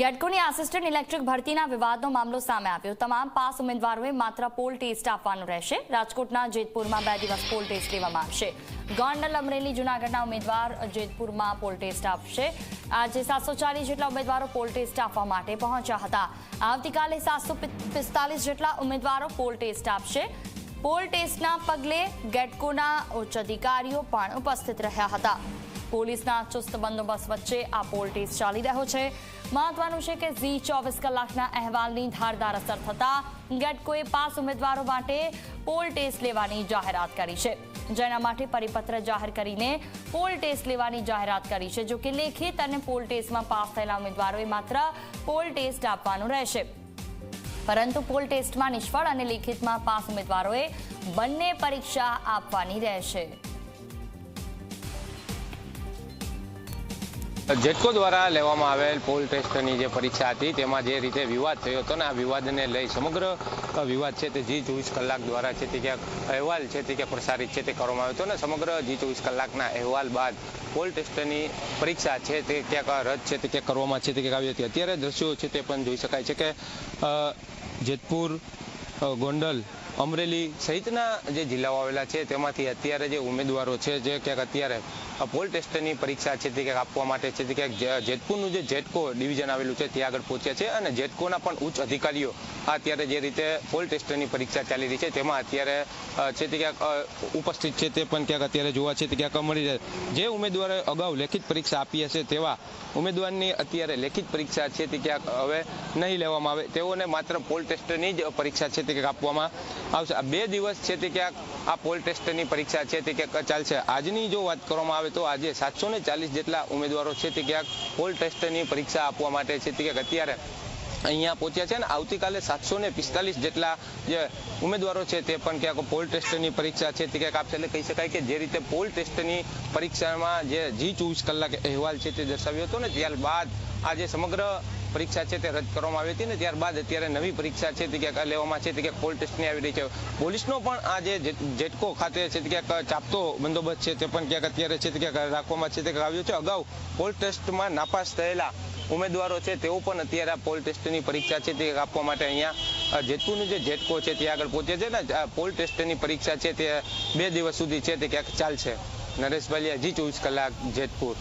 ગેટકોની assistant electric ભરતીના વિવાદનો મામલો સામે આવ્યો. તમામ પાસ ઉમેદવારોએ માત્ર પોલ ટેસ્ટ આપવાનું રહેશે. રાજકોટના જેતપુરમાં બે દિવસ પોલ ટેસ્ટ લેવામાં આવશે. ગોંડલ, અમરેલી, જૂનાગઢના ઉમેદવાર જેતપુરમાં પોલ ટેસ્ટ આપશે. આજે સાતસો જેટલા ઉમેદવારો પોલ ટેસ્ટ આપવા માટે પહોંચ્યા હતા. આવતીકાલે સાતસો જેટલા ઉમેદવારો પોલ ટેસ્ટ આપશે. પોલ ટેસ્ટના પગલે ગેટકોના ઉચ્ચ અધિકારીઓ પણ ઉપસ્થિત રહ્યા હતા. પોલીસના ચુસ્ત બંદોબસ્ત વચ્ચે આ પોલ ટેસ્ટ ચાલી રહ્યો છે. મહત્વનું છે કે ઝી ચોવીસ કલાકના અહેવાલની ધારદાર અસર થતા ગેટકોએ પાસ ઉમેદવારો માટે પોલ ટેસ્ટ લેવાની જાહેરાત કરી છે. જેના માટે પરિપત્ર જાહેર કરીને પોલ ટેસ્ટ લેવાની જાહેરાત કરી છે, જો કે લેખિત અને પોલ ટેસ્ટમાં પાસ થયેલા ઉમેદવારોએ માત્ર પોલ ટેસ્ટ આપવાનું રહેશે. પરંતુ પોલ ટેસ્ટમાં નિષ્ફળ અને લેખિતમાં પાસ ઉમેદવારોએ બંને પરીક્ષા આપવાની રહેશે. જેટકો દ્વારા લેવામાં આવેલ પોલ ટેસ્ટની જે પરીક્ષા હતી, તેમાં જે રીતે વિવાદ થયો હતો ને, આ વિવાદને લઈ સમગ્ર વિવાદ છે તે જી ચોવીસ કલાક દ્વારા છે તે ક્યાંક અહેવાલ છે તે ક્યાંક પ્રસારિત છે તે કરવામાં આવ્યો હતો ને, સમગ્ર જી ચોવીસ કલાકના અહેવાલ બાદ પોલ ટેસ્ટની પરીક્ષા છે તે ક્યાંક રદ છે તે ક્યાંક કરવામાં છે તે ક્યાંક આવી હતી. અત્યારે દ્રશ્યો છે તે પણ જોઈ શકાય છે કે જેતપુર ગોંડલ અમરેલી સહિતના જે જિલ્લાઓ આવેલા છે, તેમાંથી અત્યારે જે ઉમેદવારો છે, જે ક્યાંક અત્યારે પોલ ટેસ્ટની પરીક્ષા છે તે ક્યાંક આપવા માટે છે, તે ક્યાંક જેતપુરનું જે જેટકો ડિવિઝન આવેલું છે, ત્યાં આગળ પહોંચ્યા છે અને જેટકોના પણ ઉચ્ચ અધિકારીઓ આ અત્યારે જે રીતે પોલ ટેસ્ટની પરીક્ષા ચાલી રહી છે, તેમાં અત્યારે છે તે ક્યાંક ઉપસ્થિત છે તે પણ ક્યાંક અત્યારે જોવા છે, તે ક્યાંક મળી રહે. જે ઉમેદવારે અગાઉ લેખિત પરીક્ષા આપી હશે તેવા ઉમેદવારની અત્યારે લેખિત પરીક્ષા છે તે ક્યાંક હવે નહીં લેવામાં આવે. તેઓને માત્ર પોલ ટેસ્ટની જ પરીક્ષા છે તે ક્યાંક આપવામાં આવશે. આ બે દિવસ છે તે ક્યાંક આ પોલ ટેસ્ટની પરીક્ષા છે તે ક્યાંક ચાલશે. આજની જો વાત કરવામાં આવે તો આજે સાતસો જેટલા ઉમેદવારો છે તે ક્યાંક પોલ ટેસ્ટની પરીક્ષા આપવા માટે છે તે ક્યાંક અત્યારે અહીંયા પહોંચ્યા છે ને આવતીકાલે સાતસો ને પિસ્તાલીસ જેટલા જે ઉમેદવારો છે તે પણ ક્યાંક પોલ ટેસ્ટની પરીક્ષા છે તે ક્યાંક આપશે. એટલે કહી શકાય કે જે રીતે પોલ ટેસ્ટની પરીક્ષામાં જે જી ચોવીસ કલાક અહેવાલ છે તે દર્શાવ્યો હતો ને ત્યારબાદ આજે સમગ્ર પરીક્ષા છે તે રદ કરવામાં આવી હતી ને ત્યારબાદ અત્યારે નવી પરીક્ષા છે તે ક્યાંક લેવામાં છે તે ક્યાંક પોલ ટેસ્ટની આવી રહી છે પોલીસનો પણ આ જે જે- જેટકો ખાતે છે તે ક્યાંક ચાપતો બંદોબસ્ત છે તે પણ ક્યાંક અત્યારે છે તે ક્યાંક રાખવામાં છે તે આવ્યો છે અગાઉ પોલ ટેસ્ટમાં નાપાસ થયેલા ઉમેદવારો છે તેઓ પણ અત્યારે આ પોલ ટેસ્ટની પરીક્ષા છે તે આપવા માટે અહીંયા જેતપુરનું જે જેટકો છે ત્યાં આગળ પહોંચે છે ને પોલ ટેસ્ટની પરીક્ષા છે તે બે દિવસ સુધી છે તે ક્યાંક ચાલશે નરેશ ભાલિયા જી ચોવીસ કલાક જેતપુર